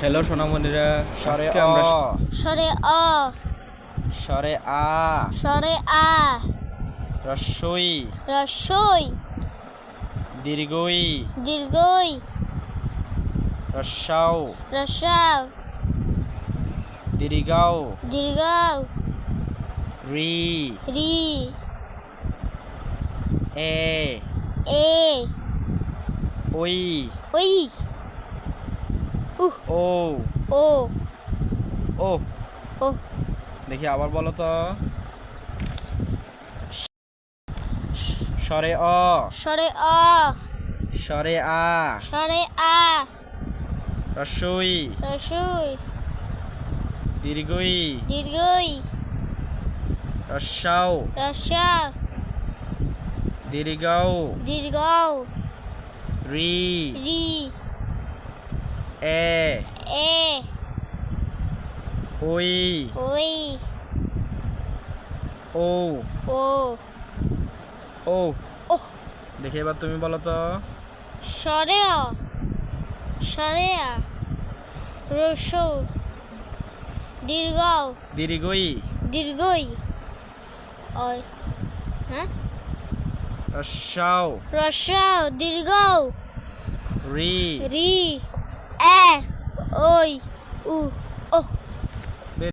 Hello সোনামণিরা। আজকে অ। আমরা স্বরে অ। স্বরে আ। স্বরে আ। রস্বই রস্বই দীর্ঘই। দীর্ঘই। রস্যাও রস্যাও দীর্ঘাও। দীর্ঘাও। রি। রি। এ। এ। ওই ওই উহ। ও। ও। ও। ও। দেখি আবার বলো তো। স্বরে অ। স্বরে অ। স্বরে আ। স্বরে আ। রস্বই রস্বই দীর্ঘই। দীর্ঘই। রসাও। রস্যাও দীর্ঘাও। দীর্ঘাও। রি। রি। এ। এ। ওই ওই ও। ও। ও। ও দেখি এবার তুমি বলো তো। স্বরে আ রস্যৌ দীর্ঘাও। দীর্ঘই। দীর্ঘই। অয় হ্যাঁ? রস্যাও রস্যাও দীর্ঘাও। রি। রি। এ ওই উ